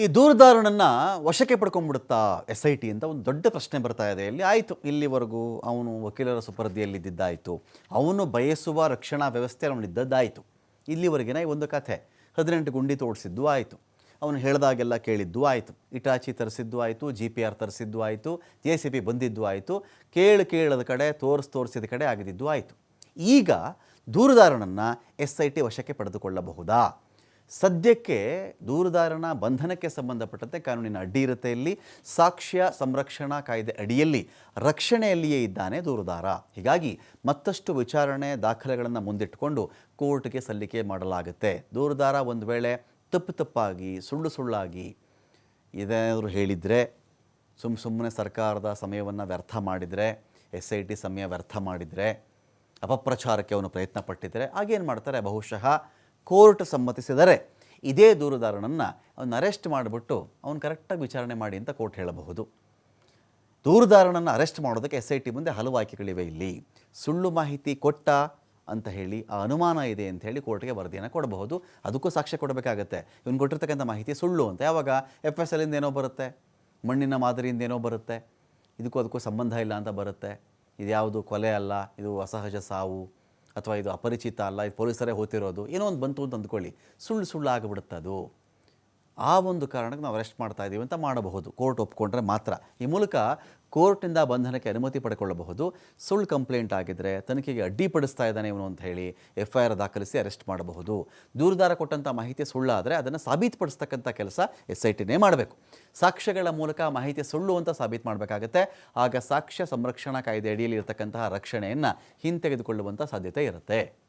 ಈ ದೂರದಾರನನ್ನು ವಶಕ್ಕೆ ಪಡ್ಕೊಂಡ್ಬಿಡುತ್ತಾ S I T ಅಂತ ಒಂದು ದೊಡ್ಡ ಪ್ರಶ್ನೆ ಬರ್ತಾ ಇದೆ. ಇಲ್ಲಿ ಆಯಿತು, ಇಲ್ಲಿವರೆಗೂ ಅವನು ವಕೀಲರ ಸುಪರ್ದಿಯಲ್ಲಿದ್ದಾಯಿತು ಅವನು ಬಯಸುವ ರಕ್ಷಣಾ ವ್ಯವಸ್ಥೆ ಅವನಿದ್ದದ್ದಾಯಿತು ಇಲ್ಲಿವರೆಗಿನ ಈ ಒಂದು ಕಥೆ ಹದಿನೆಂಟು ಗುಂಡಿ ತೋಡಿಸಿದ್ದು ಆಯಿತು. ಅವನು ಹೇಳಿದಾಗೆಲ್ಲ ಕೇಳಿದ್ದು ಆಯಿತು. ಇಟಾಚಿ ತರಿಸಿದ್ದು ಆಯಿತು ಜಿ ಪಿ ಆರ್ ತರಿಸಿದ್ದು ಆಯಿತು, ಜೆ ಸಿ ಪಿ ಬಂದಿದ್ದು ಆಯಿತು, ಕೇಳು ಕೇಳದ ಕಡೆ, ತೋರಿಸಿ ತೋರಿಸಿದ ಕಡೆ ಆಗಿದ್ದು ಆಯಿತು. ಈಗ ದೂರದಾರನನ್ನು ಎಸ್ ಐ ಟಿ ವಶಕ್ಕೆ ಪಡೆದುಕೊಳ್ಳಬಹುದಾ? ಸದ್ಯಕ್ಕೆ ದೂರದಾರನ ಬಂಧನಕ್ಕೆ ಸಂಬಂಧಪಟ್ಟಂತೆ ಕಾನೂನಿನ ಅಡ್ಡಿ ಇರುತ್ತೆ ಸಾಕ್ಷ್ಯ ಸಂರಕ್ಷಣಾ ಕಾಯ್ದೆ ಅಡಿಯಲ್ಲಿ ರಕ್ಷಣೆಯಲ್ಲಿಯೇ ಇದ್ದಾನೆ ದೂರುದಾರ. ಹೀಗಾಗಿ ಮತ್ತಷ್ಟು ವಿಚಾರಣೆ ದಾಖಲೆಗಳನ್ನು ಮುಂದಿಟ್ಟುಕೊಂಡು ಕೋರ್ಟ್ಗೆ ಸಲ್ಲಿಕೆ ಮಾಡಲಾಗುತ್ತೆ. ದೂರುದಾರ ಒಂದು ವೇಳೆ ತಪ್ಪು ತಪ್ಪಾಗಿ, ಸುಳ್ಳು ಸುಳ್ಳಾಗಿ ಇದೇನಾದರೂ ಹೇಳಿದರೆ ಸುಮ್ಮ ಸುಮ್ಮನೆ ಸರ್ಕಾರದ ಸಮಯವನ್ನು ವ್ಯರ್ಥ ಮಾಡಿದರೆ, ಎಸ್ ಐ ಟಿ ಸಮಯ ವ್ಯರ್ಥ ಮಾಡಿದರೆ, ಅಪಪ್ರಚಾರಕ್ಕೆ ಅವನು ಪ್ರಯತ್ನ ಪಟ್ಟಿದ್ದರೆ ಆಗೇನು ಮಾಡ್ತಾರೆ? ಬಹುಶಃ ಕೋರ್ಟ್ ಸಮ್ಮತಿಸಿದರೆ ಇದೇ ದೂರುದಾರನನ್ನು ಅವನ್ನ ಅರೆಸ್ಟ್ ಮಾಡಿಬಿಟ್ಟು ಅವನು ಕರೆಕ್ಟಾಗಿ ವಿಚಾರಣೆ ಮಾಡಿ ಅಂತ ಕೋರ್ಟ್ ಹೇಳಬಹುದು. ದೂರುದಾರನನ್ನು ಅರೆಸ್ಟ್ ಮಾಡೋದಕ್ಕೆ ಎಸ್ ಐ ಟಿ ಮುಂದೆ ಹಲವು ಆಯ್ಕೆಗಳಿವೆ ಇಲ್ಲಿ. ಸುಳ್ಳು ಮಾಹಿತಿ ಕೊಟ್ಟ ಅಂತ ಹೇಳಿ, ಆ ಅನುಮಾನ ಇದೆ ಅಂತ ಹೇಳಿ ಕೋರ್ಟ್ಗೆ ವರದಿಯನ್ನು ಕೊಡಬಹುದು. ಅದಕ್ಕೂ ಸಾಕ್ಷ್ಯ ಕೊಡಬೇಕಾಗತ್ತೆ. ಇವನು ಕೊಟ್ಟಿರ್ತಕ್ಕಂಥ ಮಾಹಿತಿ ಸುಳ್ಳು ಅಂತ. ಯಾವಾಗ? ಎಫ್ ಎಸ್ ಎಲ್ಲಿಂದ ಏನೋ ಬರುತ್ತೆ. ಮಣ್ಣಿನ ಮಾದರಿಯಿಂದ ಏನೋ ಬರುತ್ತೆ. ಇದಕ್ಕೂ ಅದಕ್ಕೂ ಸಂಬಂಧ ಇಲ್ಲ ಅಂತ ಬರುತ್ತೆ. ಇದು ಯಾವುದು ಕೊಲೆ ಅಲ್ಲ. ಇದು ಅಸಹಜ ಸಾವು. ಅಥವಾ ಇದು ಅಪರಿಚಿತ ಅಲ್ಲ, ಇದು ಪೊಲೀಸರೇ ಹೋತಿರೋದು, ಏನೋ ಒಂದು ಬಂತು ಅಂತ ಅಂದ್ಕೊಳ್ಳಿ. ಸುಳ್ಳು ಸುಳ್ಳು ಆಗಿಬಿಡುತ್ತೆ ಅದು. ಆ ಒಂದು ಕಾರಣಕ್ಕೆ ನಾವು ಅರೆಸ್ಟ್ ಮಾಡ್ತಾ ಇದ್ದೀವಿ ಅಂತ ಮಾಡಬಹುದು. ಕೋರ್ಟ್ ಒಪ್ಕೊಂಡ್ರೆ ಮಾತ್ರ. ಈ ಮೂಲಕ ಕೋರ್ಟ್ನಿಂದ ಬಂಧನಕ್ಕೆ ಅನುಮತಿ ಪಡ್ಕೊಳ್ಳಬಹುದು. ಸುಳ್ಳು ಕಂಪ್ಲೇಂಟ್ ಆಗಿದ್ದರೆ ತನಿಖೆಗೆ ಅಡ್ಡಿಪಡಿಸ್ತಾ ಇದ್ದಾನೆ ಇವನು ಅಂತ ಹೇಳಿ ಎಫ್ ಐ ಆರ್ ದಾಖಲಿಸಿ ಅರೆಸ್ಟ್ ಮಾಡಬಹುದು. ದೂರದಾರ ಕೊಟ್ಟಂಥ ಮಾಹಿತಿ ಸುಳ್ಳಾದರೆ ಅದನ್ನು ಸಾಬೀತುಪಡಿಸ್ತಕ್ಕಂಥ ಕೆಲಸ ಎಸ್ ಐ ಟಿನೇ ಮಾಡಬೇಕು. ಸಾಕ್ಷ್ಯಗಳ ಮೂಲಕ ಮಾಹಿತಿ ಸುಳ್ಳು ಅಂತ ಸಾಬೀತು ಮಾಡಬೇಕಾಗತ್ತೆ. ಆಗ ಸಾಕ್ಷ್ಯ ಸಂರಕ್ಷಣಾ ಕಾಯ್ದೆ ಅಡಿಯಲ್ಲಿ ಇರತಕ್ಕಂತಹ ರಕ್ಷಣೆಯನ್ನು ಹಿಂತೆಗೆದುಕೊಳ್ಳುವಂಥ ಸಾಧ್ಯತೆ ಇರುತ್ತೆ.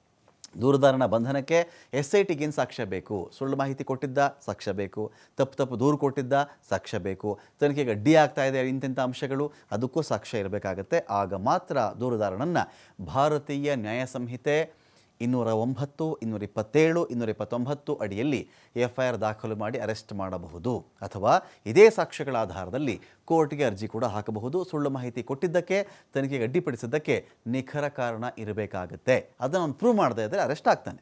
ದೂರದಾರನ ಬಂಧನಕ್ಕೆ ಎಸ್ ಐ ಟಿಗೇನು ಸಾಕ್ಷ್ಯ ಬೇಕು. ಸುಳ್ಳು ಮಾಹಿತಿ ಕೊಟ್ಟಿದ್ದ ಸಾಕ್ಷ್ಯ ಬೇಕು. ತಪ್ಪು ತಪ್ಪು ದೂರು ಕೊಟ್ಟಿದ್ದ ಸಾಕ್ಷ್ಯ ಬೇಕು. ತನಿಖೆಗೆ ಅಡ್ಡಿ ಆಗ್ತಾ ಇದೆ ಇಂತಿಂಥ ಅಂಶಗಳು. ಅದಕ್ಕೂ ಸಾಕ್ಷ್ಯ ಇರಬೇಕಾಗತ್ತೆ. ಆಗ ಮಾತ್ರ ದೂರುದಾರನನ್ನು ಭಾರತೀಯ ನ್ಯಾಯ ಸಂಹಿತೆ ಇನ್ನೂರ ಒಂಬತ್ತು, ಇನ್ನೂರ ಇಪ್ಪತ್ತೇಳು, ಇನ್ನೂರ ಇಪ್ಪತ್ತೊಂಬತ್ತು ಅಡಿಯಲ್ಲಿ ಎಫ್ಐಆರ್ ದಾಖಲು ಮಾಡಿ ಅರೆಸ್ಟ್ ಮಾಡಬಹುದು. ಅಥವಾ ಇದೇ ಸಾಕ್ಷ್ಯಗಳ ಆಧಾರದಲ್ಲಿ ಕೋರ್ಟ್ಗೆ ಅರ್ಜಿ ಕೂಡ ಹಾಕಬಹುದು. ಸುಳ್ಳು ಮಾಹಿತಿ ಕೊಟ್ಟಿದ್ದಕ್ಕೆ, ತನಿಖೆಗೆ ಅಡ್ಡಿಪಡಿಸಿದ್ದಕ್ಕೆ ನಿಖರ ಕಾರಣ ಇರಬೇಕಾಗುತ್ತೆ. ಅದನ್ನು ಪ್ರೂವ್ ಮಾಡದೇ ಇದ್ದರೆ ಅರೆಸ್ಟ್ ಆಗ್ತಾನೆ.